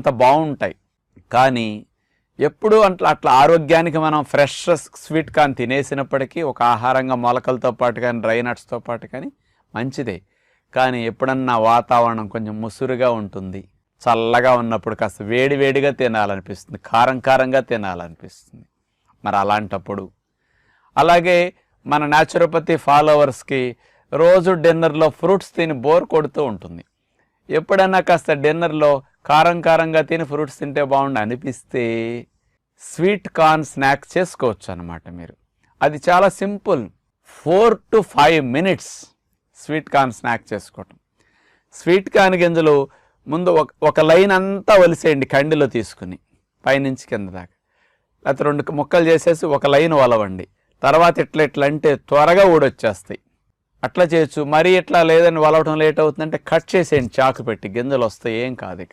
అంత బాగుంటాయి. కానీ ఎప్పుడు అట్లా అట్లా ఆరోగ్యానికి మనం ఫ్రెష్ స్వీట్ కానీ తినేసినప్పటికీ ఒక ఆహారంగా మొలకలతో పాటు కానీ డ్రై నట్స్తో పాటు కానీ మంచిదే. కానీ ఎప్పుడన్నా వాతావరణం కొంచెం ముసురుగా ఉంటుంది. చల్లగా ఉన్నప్పుడు కాస్త వేడి వేడిగా తినాలనిపిస్తుంది. కారం కారంగా తినాలనిపిస్తుంది. మరి అలాంటప్పుడు. అలాగే మన న్యాచురోపతి ఫాలోవర్స్కి రోజు డిన్నర్లో ఫ్రూట్స్ తిని బోర్ కొడుతూ ఉంటుంది. ఎప్పుడైనా కాస్త డిన్నర్లో కారం కారంగా తిని ఫ్రూట్స్ తింటే బాగుండు అనిపిస్తే స్వీట్ కార్న్ స్నాక్ చేసుకోవచ్చు అనమాట మీరు. అది చాలా simple. Four to five minutes sweet corn snack చేసుకోవటం. స్వీట్ కార్న్ గింజలు ముందు ఒక ఒక లైన్ అంతా వలిసేయండి కండిలో తీసుకుని పైనుంచి కింద దాకా. లేకపోతే రెండు ముక్కలు చేసేసి ఒక లైన్ వలవండి. తర్వాత ఇట్లా ఇట్లా అంటే త్వరగా ఊడొచ్చేస్తాయి. అట్లా చేయొచ్చు. మరీ ఇట్లా లేదని వలవటం లేట్ అవుతుందంటే కట్ చేసేయండి చాకు పెట్టి గింజలు వస్తాయి ఏం కాదు ఇక.